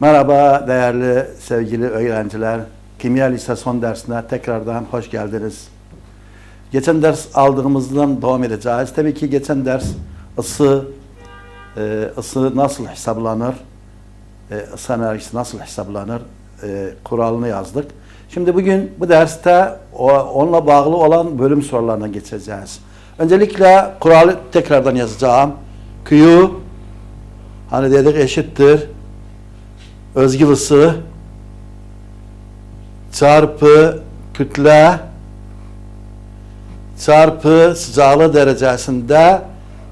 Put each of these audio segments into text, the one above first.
Merhaba değerli sevgili öğrenciler. Kimya Lise son dersine tekrardan hoş geldiniz. Geçen ders aldığımızdan devam edeceğiz. Tabii ki geçen ders ısı, e, ısı nasıl hesaplanır, e, ısı enerjisi nasıl hesaplanır e, kuralını yazdık. Şimdi bugün bu derste onunla bağlı olan bölüm sorularına geçeceğiz. Öncelikle kuralı tekrardan yazacağım. Q hani dedik eşittir özgül ısı çarpı kütle çarpı sıcaklığı derecesinde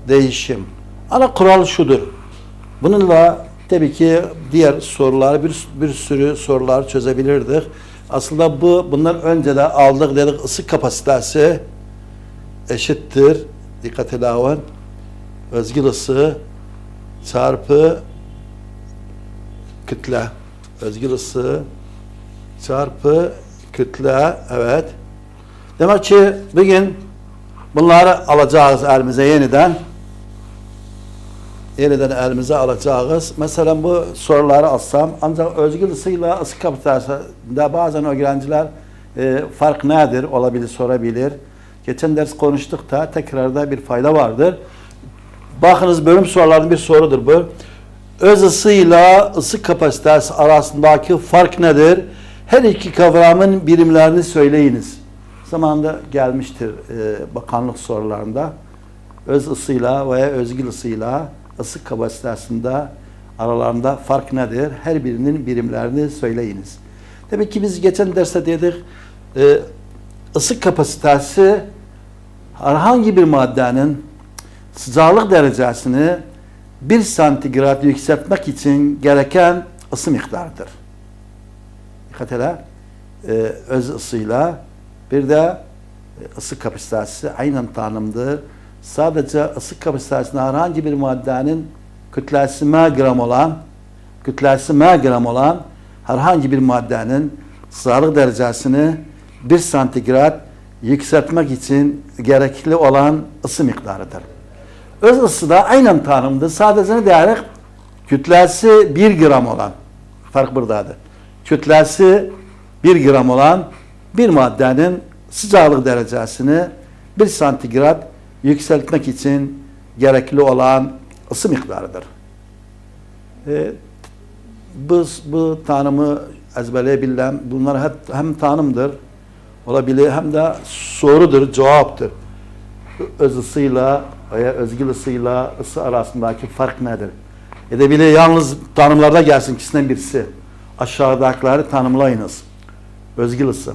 değişim. Ana kural şudur. Bununla tabii ki diğer soruları bir, bir sürü sorular çözebilirdik. Aslında bu bundan önce de aldık dedik ısı kapasitesi eşittir. Dikkat edin. Özgül ısı çarpı kütle. Özgül ısı çarpı kütle. Evet. Demek ki bugün bunları alacağız elimize yeniden. Yeniden elimize alacağız. Mesela bu soruları alsam ancak özgül ısıyla ısı kapasitesinde bazen öğrenciler e, fark nedir olabilir sorabilir. Geçen ders konuştuk da tekrarda bir fayda vardır. Bakınız bölüm sorularının bir sorudur bu. Öz ısıyla ısı kapasitesi arasındaki fark nedir? Her iki kavramın birimlerini söyleyiniz. Zamanında gelmiştir e, bakanlık sorularında. Öz ısıyla veya özgül ısıyla ısı kapasitesinde aralarında fark nedir? Her birinin birimlerini söyleyiniz. Tabii ki biz geçen derste dedik e, ısı kapasitesi herhangi bir maddenin sıcaklık derecesini 1 santigrat yükseltmek için gereken ısı miktarıdır. Dikkat edin. Ee, öz ısıyla bir de ısı kapasitesi aynen tanımdır. Sadece ısı kapasitesinde herhangi bir maddenin kütlesi m gram olan kütlesi m gram olan herhangi bir maddenin sıcaklık derecesini 1 santigrat yükseltmek için gerekli olan ısı miktarıdır. Öz ısı da aynen tanımdır. Sadece ne diyerek kütlesi 1 gram olan fark buradadır. Kütlesi 1 gram olan bir maddenin sıcaklık derecesini 1 santigrat yükseltmek için gerekli olan ısı miktarıdır. E, bu, bu tanımı ezberleyebilen bunlar hep hem tanımdır olabilir hem de sorudur, cevaptır. Öz ısıyla özgül ısıyla ısı arasındaki fark nedir? Edebilir yalnız tanımlarda gelsin ikisinden birisi. Aşağıdakileri tanımlayınız. Özgül ısı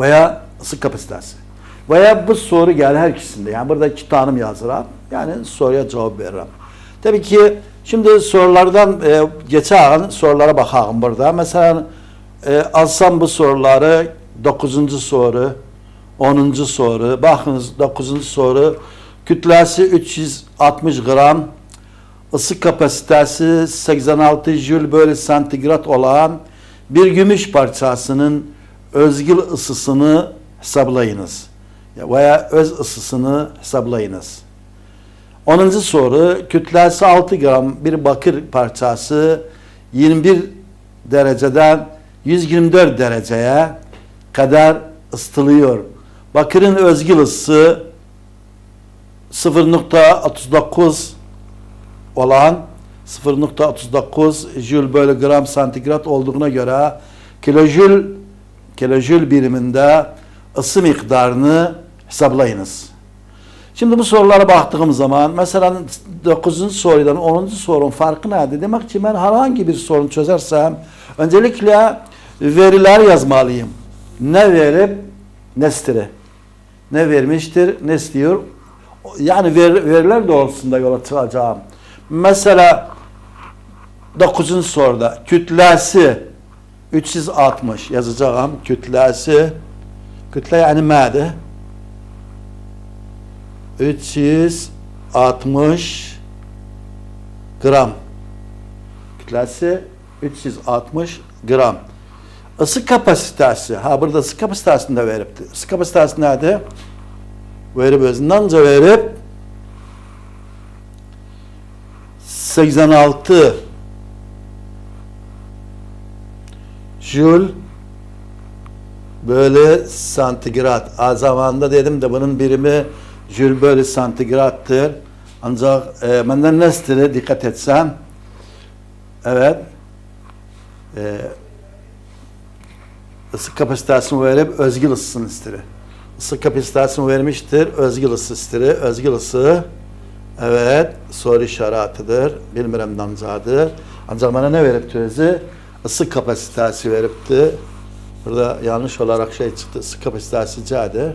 veya ısı kapasitesi. Veya bu soru gel her ikisinde. Yani burada iki tanım yazırım. Yani soruya cevap veririm. Tabii ki şimdi sorulardan e, geçen sorulara bakalım burada. Mesela e, alsam bu soruları 9. soru, 10. soru. Bakınız 9. soru kütlesi 360 gram, ısı kapasitesi 86 jül bölü santigrat olan bir gümüş parçasının özgül ısısını hesaplayınız. Veya öz ısısını hesaplayınız. 10. soru kütlesi 6 gram bir bakır parçası 21 dereceden 124 dereceye kadar ısıtılıyor. Bakırın özgül ısısı 0.39 olan 0.39 jül bölü gram santigrat olduğuna göre kilojül kilojül biriminde ısı miktarını hesaplayınız. Şimdi bu sorulara baktığım zaman mesela 9. sorudan 10. sorunun farkı nedir? Demek ki ben herhangi bir sorun çözersem öncelikle veriler yazmalıyım. Ne verip ne istire. Ne vermiştir, ne istiyor. Yani ver, veriler doğrultusunda yola çıkacağım. Mesela 9. soruda kütlesi 360 yazacağım. Kütlesi kütle yani m'di. 360 gram. Kütlesi 360 gram. Isı kapasitesi. Ha burada ısı kapasitesini de verip. Isı kapasitesi nerede? Verip özündanca verip 86 Joule bölü santigrat. A zamanında dedim de bunun birimi Joule bölü santigrattır. Ancak e, benden ne istedi dikkat etsem. Evet. E, ısı kapasitesini verip özgül ısısını istedi. Isı kapasitesini vermiştir. Özgül ısı istedi. Özgül ısı evet soru işaretidir. Bilmirəm namzadı. Ancak bana ne veripti özü? Isı kapasitesi veripti. Burada yanlış olarak şey çıktı. Isı kapasitesi C'dir.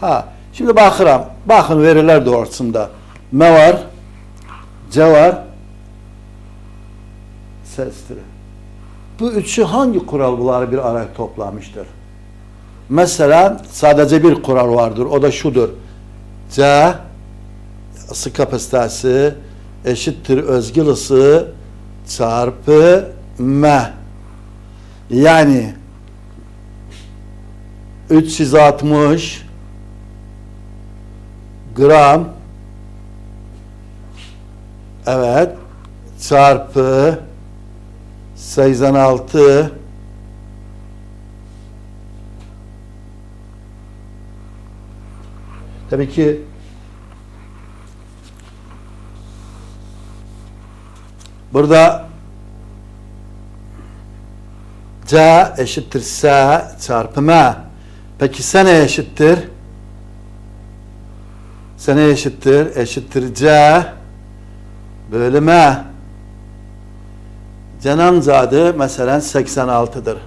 Ha, şimdi bakıram. Bakın veriler doğrultusunda. M var, C var, sestir. Bu üçü hangi kural bunları bir araya toplamıştır? Mesela sadece bir kural vardır. O da şudur. C ısı kapasitesi eşittir özgül ısı çarpı M. Yani 360 gram evet çarpı 86 Tabii ki burada C eşittir S çarpı M. Peki S ne eşittir? S ne eşittir? Eşittir C bölü M. Cenanzadı mesela 86'dır.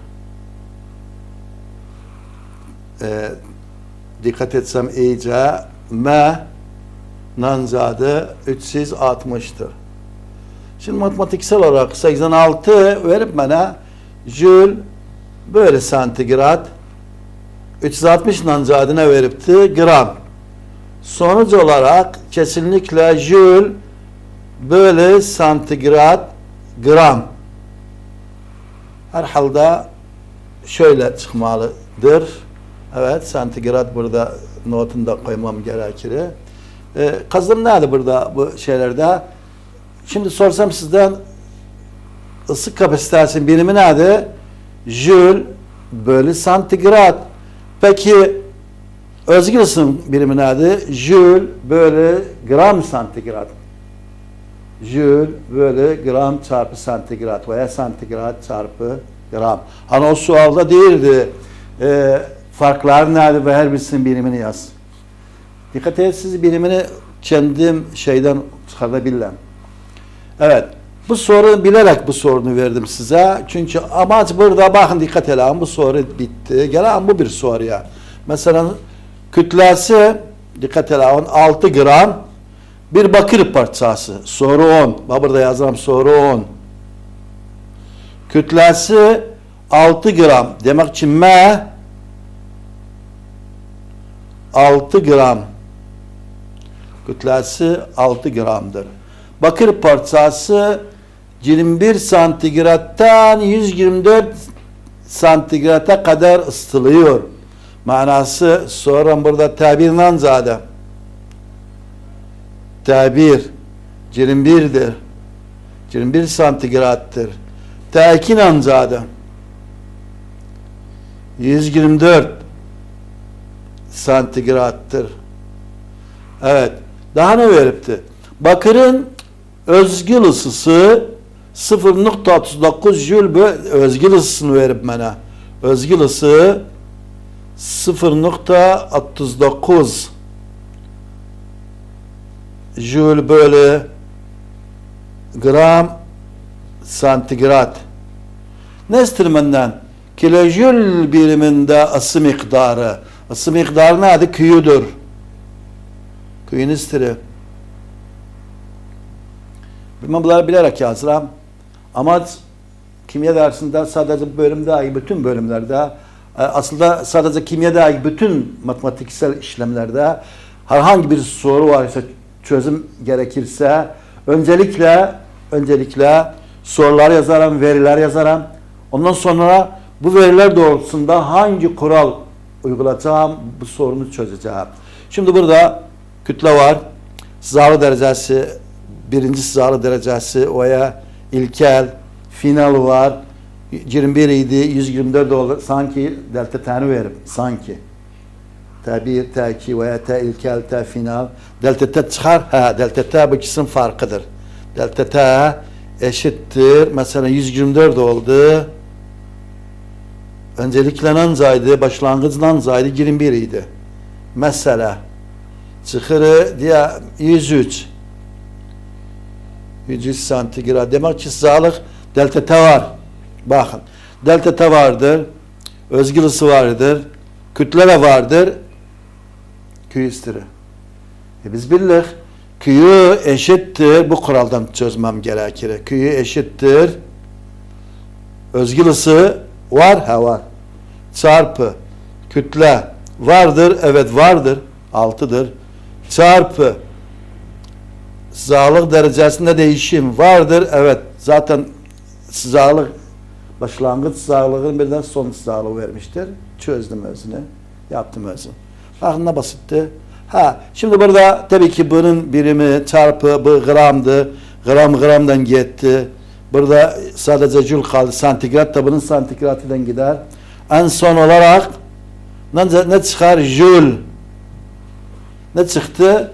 Dikkat etsem iyice M nanzadı 360'tır. Şimdi matematiksel olarak 86 verip bana jül böyle santigrat 360 nanzadına veripti gram. Sonuç olarak kesinlikle jül böyle santigrat gram. Herhalde şöyle çıkmalıdır. Evet santigrat burada notunda koymam gerekir. Ee, kazım nerede burada bu şeylerde? Şimdi sorsam sizden ısı kapasitesinin birimi nerede? Joule bölü santigrat. Peki özgür ısının birimi nerede? Joule bölü gram santigrat. Joule bölü gram çarpı santigrat veya santigrat çarpı gram. Hani o sualda değildi. E, farklar nerede ve her birisinin birimini yaz. Dikkat et siz birimini kendim şeyden çıkartabilirim. Evet. Bu soru bilerek bu sorunu verdim size. Çünkü amaç burada bakın dikkat edin bu soru bitti. Gelen bu bir soruya. Mesela kütlesi dikkat edin 6 gram bir bakır parçası. Soru 10. Bak burada yazarım soru 10. Kütlesi 6 gram. Demek ki M 6 gram. Kütlesi 6 gramdır. Bakır parçası 21 santigrattan 124 santigrata kadar ısıtılıyor. Manası sonra burada tabirinden zade. Tabir 21'dir. 21 santigrattır. Tekin zade. 124 santigrattır. Evet. Daha ne veripti? Bakırın özgül ısısı 0.39 jül özgül ısısını verip bana. Özgül ısı 0.39 jül bölü gram santigrat. Nestir benden? Kilojül biriminde ısı miktarı. Isı miktarı nedir? Küyüdür. Küyün istiri. Bilmem bunları bilerek yazıram. Ama kimya dersinde sadece bu bölümde dahi bütün bölümlerde aslında sadece kimya dahi bütün matematiksel işlemlerde herhangi bir soru varsa çözüm gerekirse öncelikle öncelikle sorular yazarım, veriler yazarım. Ondan sonra bu veriler doğrultusunda hangi kural uygulayacağım, bu sorunu çözeceğim. Şimdi burada kütle var. Sızarlı derecesi, birinci sızarlı derecesi veya ilkel, final var. 21 idi, 124 oldu. Sanki delta t'ni verim. Sanki. T1, T2 veya T ilkel, T final. Delta T çıkar. Ha, delta T bu ikisinin farkıdır. Delta T eşittir. Mesela 124 oldu. Öncelikle nancaydı, başlangıç nancaydı, 21 idi. Mesela çıkırı diye 103. 103 santigrat. Demek ki sağlık delta T var. Bakın. Delta T vardır. Özgür ısı vardır. Kütle vardır. Q istiri. E biz bildik. Q eşittir. Bu kuraldan çözmem gerekir. Q eşittir. Özgür ısı var. Ha var. Çarpı. Kütle vardır. Evet vardır. 6'dır. Çarpı. Sağlık derecesinde değişim vardır. Evet. Zaten sağlık başlangıç sağlığın birden son sağlığı vermiştir. Çözdüm özünü. Yaptım özünü. Bakın ne basitti. Ha, şimdi burada tabii ki bunun birimi çarpı bu gramdı. Gram gramdan gitti. Burada sadece jül kaldı. Santigrat da bunun santigratından gider. En son olarak ne, çıkar? Jül. Ne çıktı?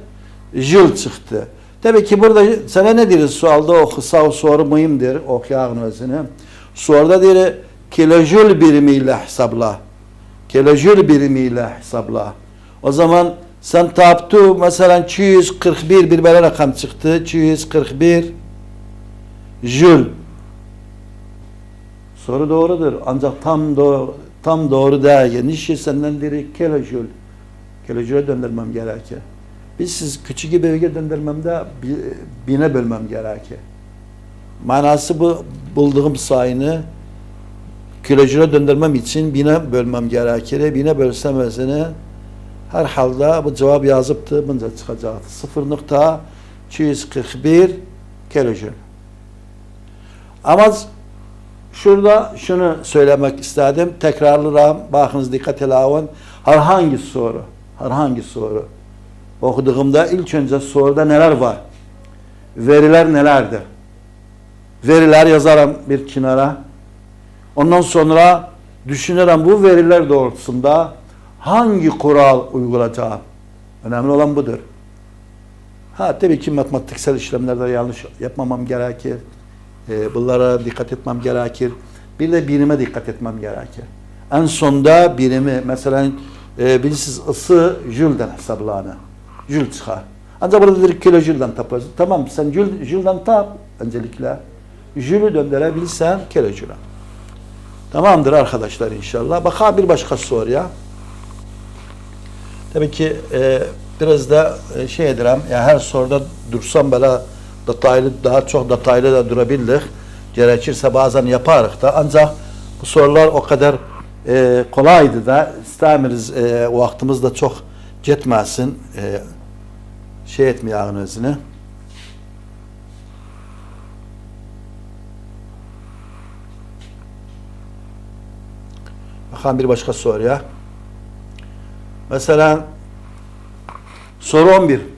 Jül çıktı. Tabii ki burada sana ne deriz sualda o kısa soru mühimdir. Okuyağın özünü. Soruda diyor kilojül birimiyle hesapla. Kilojül birimiyle hesapla. O zaman sen taptu mesela 241 bir böyle rakam çıktı. 241 jül. Soru doğrudur. Ancak tam doğru, tam doğru değil. Nişi senden diri kilojül. Kilojüle döndürmem gerekir. Biz siz küçük bir bölge döndürmemde bine bölmem gerekir. Manası bu bulduğum sayını kilojüle döndürmem için bine bölmem gerekir. Bine bölsem özünü her halde bu cevap yazıptı. Bunca çıkacaktı. 0.241 kilojül. Ama şurada şunu söylemek istedim. Tekrarlarım. Bakınız dikkat alın. Herhangi soru, herhangi soru okuduğumda ilk önce soruda neler var? Veriler nelerdir? Veriler yazarım bir kenara. Ondan sonra düşünürüm bu veriler doğrultusunda hangi kural uygulayacağım? Önemli olan budur. Ha tabii ki matematiksel işlemlerde yanlış yapmamam gerekir. E, bunlara dikkat etmem gerekir. Bir de birime dikkat etmem gerekir. En sonda birimi mesela e, bilirsiniz ısı jülden hesaplanır. Jül çıkar. Ancak burada dedik kilo jülden tapıyorsun. Tamam sen jül, jülden tap öncelikle. Jülü döndürebilirsen kilo jüle. Tamamdır arkadaşlar inşallah. Bakalım bir başka soruya. Tabii ki e, biraz da e, şey edirəm, yani her soruda dursam böyle detaylı, daha çok detaylı da durabilir. Gerekirse bazen yaparız da. Ancak bu sorular o kadar e, kolaydı da istemiriz e, vaktimiz de çok gitmesin. E, şey etmeyelim özünü. Bakalım bir başka soruya. Mesela soru 11.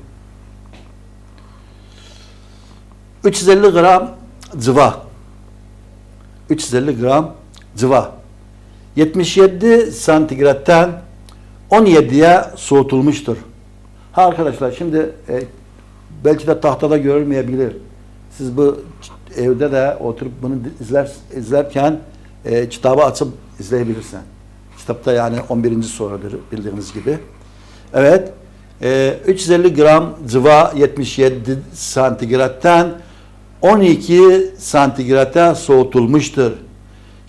350 gram cıva. 350 gram cıva. 77 santigrattan 17'ye soğutulmuştur. Ha arkadaşlar şimdi e, belki de tahtada görülmeyebilir. Siz bu evde de oturup bunu izler, izlerken e, kitabı açıp izleyebilirsin. Kitapta yani 11. sorudur bildiğiniz gibi. Evet. E, 350 gram cıva 77 santigrattan 12 santigrata soğutulmuştur.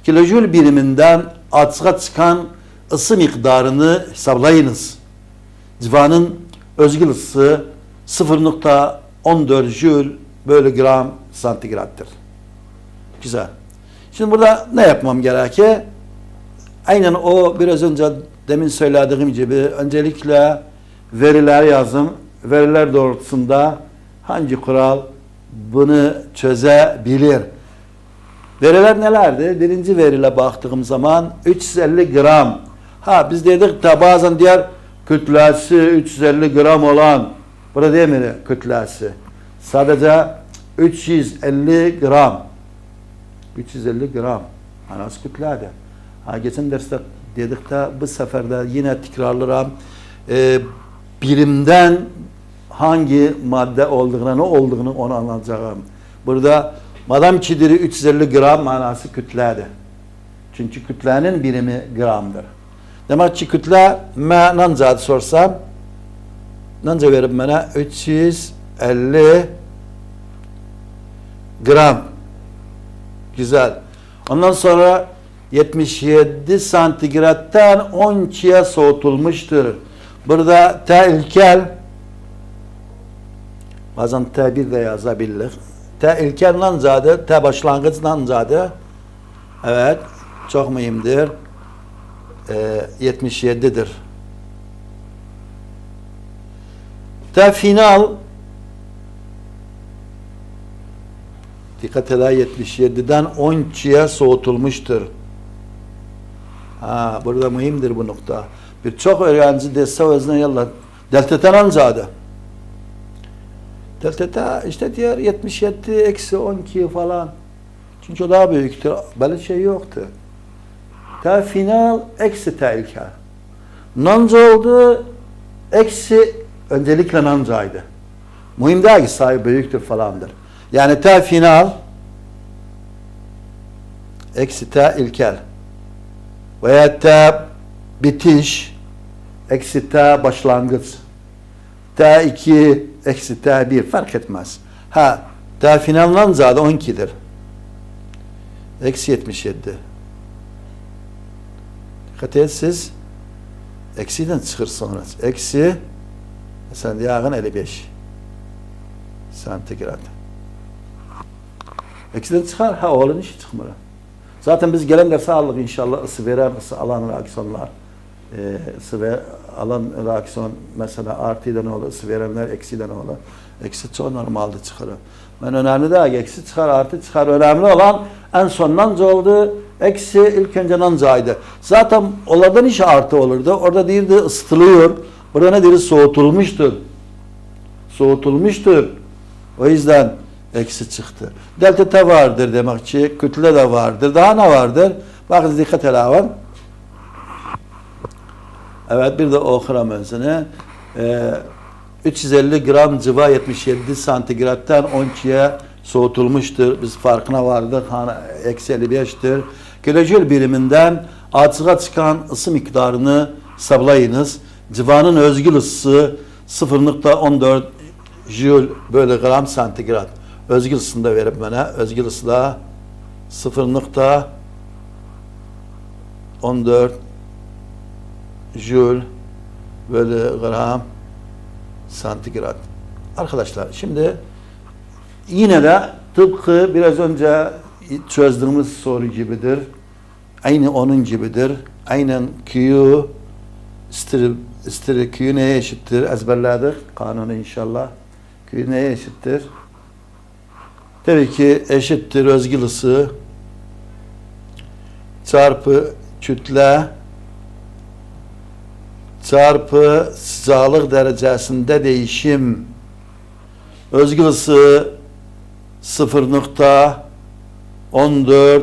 Kilojül biriminden açığa çıkan ısı miktarını hesaplayınız. Civanın özgül ısısı 0.14 jül bölü gram santigrattır. Güzel. Şimdi burada ne yapmam gerekir? Aynen o biraz önce demin söylediğim gibi öncelikle veriler yazım. Veriler doğrultusunda hangi kural bunu çözebilir? Veriler nelerdi? Birinci verile baktığım zaman 350 gram. Ha biz dedik de bazen diğer kütlesi 350 gram olan burada değil mi kütlesi? Sadece 350 gram. 350 gram. manası kütledir. Ha, geçen derste dedik de bu sefer de yine tekrarlarım. Ee, birimden hangi madde olduğunu, ne olduğunu onu anlatacağım. Burada madam çidiri 350 gram manası kütledir. Çünkü kütlenin birimi gramdır. Demek ki kütle me nanca sorsam nanca verip bana 350 gram. Güzel. Ondan sonra 77 santigrattan 12'ye soğutulmuştur. Burada T ilkel bazen T1 de yazabilir. T ilkel nancadır. T başlangıç nancadır. Evet. Çok mühimdir. Ee, 77'dir. T final dikkat ede 77'den 12'ye soğutulmuştur. Ha, burada mühimdir bu nokta. Birçok öğrenci dese özne yalla delteten ancadı. Delteta işte diğer 77 eksi 12 falan. Çünkü o daha büyüktür. Böyle şey yoktu. Ta final eksi tehlike. Nanca oldu eksi öncelikle nancaydı. Mühim değil ki sayı büyüktür falandır. Yani ta final eksi ta ilkel veya ta bitiş eksi ta başlangıç ta 2 eksi ta 1 fark etmez. Ha ta finalden zade 12'dir. Eksi 77. Dikkat et siz eksiden çıkır sonra. Eksi sen yağın 55 santigrat. Eksiden çıkar ha oğlun işi çıkmıyor. Zaten biz gelen derse aldık inşallah ısı veren, ısı alan reaksiyonlar. Ee, ısı ve alan reaksiyon mesela artıyla ne olur, verenler eksiden ne olur. Eksi çok normalde çıkar. Ben önemli değil, eksi çıkar, artı çıkar. Önemli olan en sondan oldu, eksi ilk önce nancaydı. Zaten onlardan iş artı olurdu. Orada değildi ısıtılıyor. Burada ne diri soğutulmuştur. Soğutulmuştur. O yüzden eksi çıktı. Delta vardır demek ki. Kütle de vardır. Daha ne vardır? Bakın dikkat edin. Evet bir de okram özüne. Ee, 350 gram cıva 77 santigrattan 12'ye soğutulmuştur. Biz farkına vardık. Hani eksi 55'tir. Kilojül biriminden açığa çıkan ısı miktarını hesaplayınız. Civanın özgül ısısı 0.14 jül bölü gram santigrat. Özgül ısısını da verip bana. Özgül ısı da 0.14 jül bölü gram santigrat. Arkadaşlar şimdi yine de tıpkı biraz önce çözdüğümüz soru gibidir. Aynı onun gibidir. Aynen Q stiri, stiri Q neye eşittir? Ezberledik kanunu inşallah. Q neye eşittir? Tabii ki eşittir özgül ısı çarpı kütle çarpı sıcaklık derecesinde değişim. Özgül ısı 0.14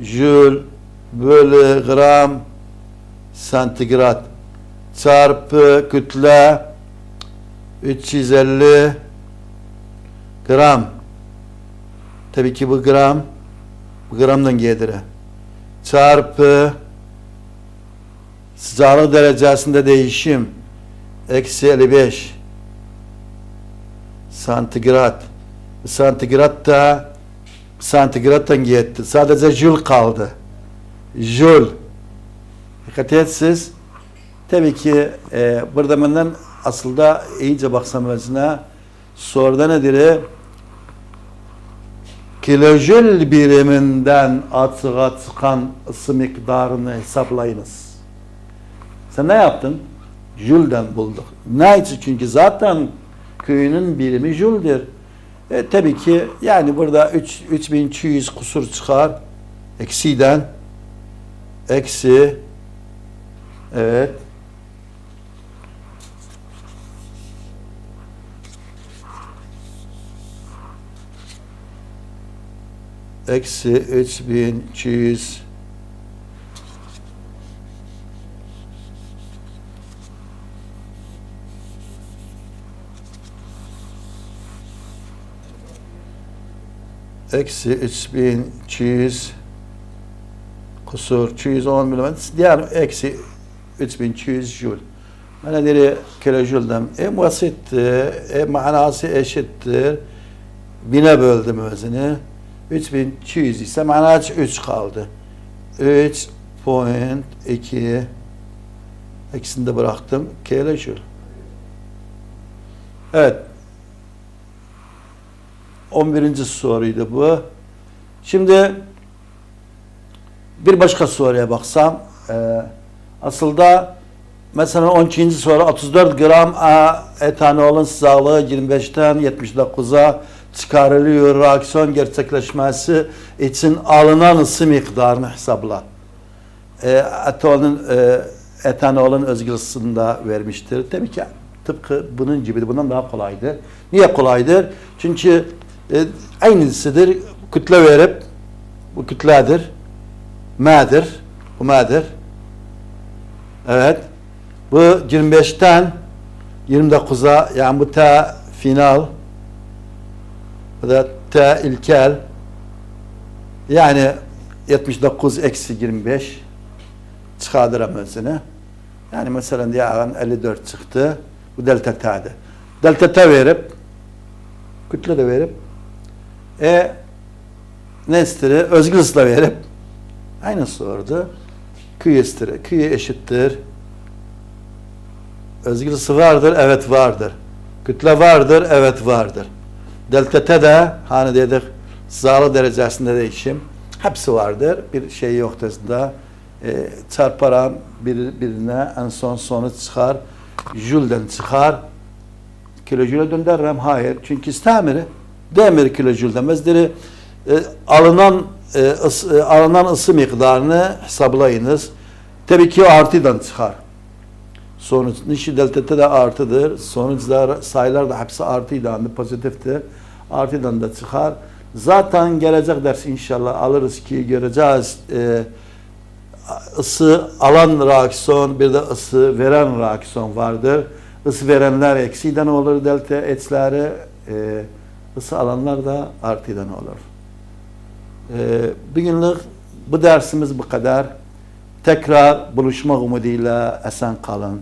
jül bölü gram santigrat çarpı kütle 350 gram. Tabii ki bu gram bu gramdan gelir. Çarpı sıcaklık derecesinde değişim eksi 55 santigrat santigrat da santigrattan gitti. Sadece jül kaldı. Jül. Dikkat et siz. Tabii ki e, burada benden aslında iyice baksam özüne soruda nedir? Kilojül biriminden atığa çıkan ısı miktarını hesaplayınız. Sen ne yaptın? Jül'den bulduk. Ne? Çünkü zaten köyünün birimi jüldür. E, tabii ki yani burada 3, 3200 kusur çıkar. Eksiden eksi evet eksi 3200 eksi 3200 kusur 210 milimetre diğer eksi 3200 joule. Bana deri kilojülden e basittir, e manası eşittir. Bine böldüm özünü. 3200 ise manası 3 kaldı. 3.2 ikisini de bıraktım. Kilojül. Evet. 11. soruydu bu. Şimdi bir başka soruya baksam e, aslında mesela 12. soru 34 gram etanolun sağlığı 25'ten 79'a çıkarılıyor. Reaksiyon gerçekleşmesi için alınan ısı miktarını hesapla. E, etanolun, e, etanolun özgür ısısını vermiştir. Tabii ki tıpkı bunun gibi bundan daha kolaydır. Niye kolaydır? Çünkü e, aynısıdır. Kütle verip bu kütledir. M'dir. Bu M'dir. Evet. Bu 25'ten 29'a yani bu T final bu da T ilkel yani 79 eksi 25 çıkardıramazsın. Yani mesela diyelim 54 çıktı. Bu delta T'di. Delta T verip kütle de verip e nestiri özgür ısla verip aynı sordu. Q istiri. Q eşittir. Özgür ısı vardır. Evet vardır. Kütle vardır. Evet vardır. Delta T de hani dedik sağlık derecesinde değişim. Hepsi vardır. Bir şey yok da e, çarparan bir, birine en son sonuç çıkar. Jülden çıkar. Kilojüle döndürürüm. Hayır. Çünkü istemiri demir kilojül demezdir. E, alınan e, e, alınan ısı miktarını hesaplayınız. Tabii ki o artıdan çıkar. Sonuç nişi delta de artıdır. Sonuçlar sayılar da hepsi artıdan pozitiftir. Artıdan da çıkar. Zaten gelecek ders inşallah alırız ki göreceğiz e, ısı alan reaksiyon bir de ısı veren reaksiyon vardır. Isı verenler eksiden olur delta etleri e, ısı alanlar da artıdan olur. E, bugünlük bu dersimiz bu kadar. Tekrar buluşmak umuduyla esen kalın.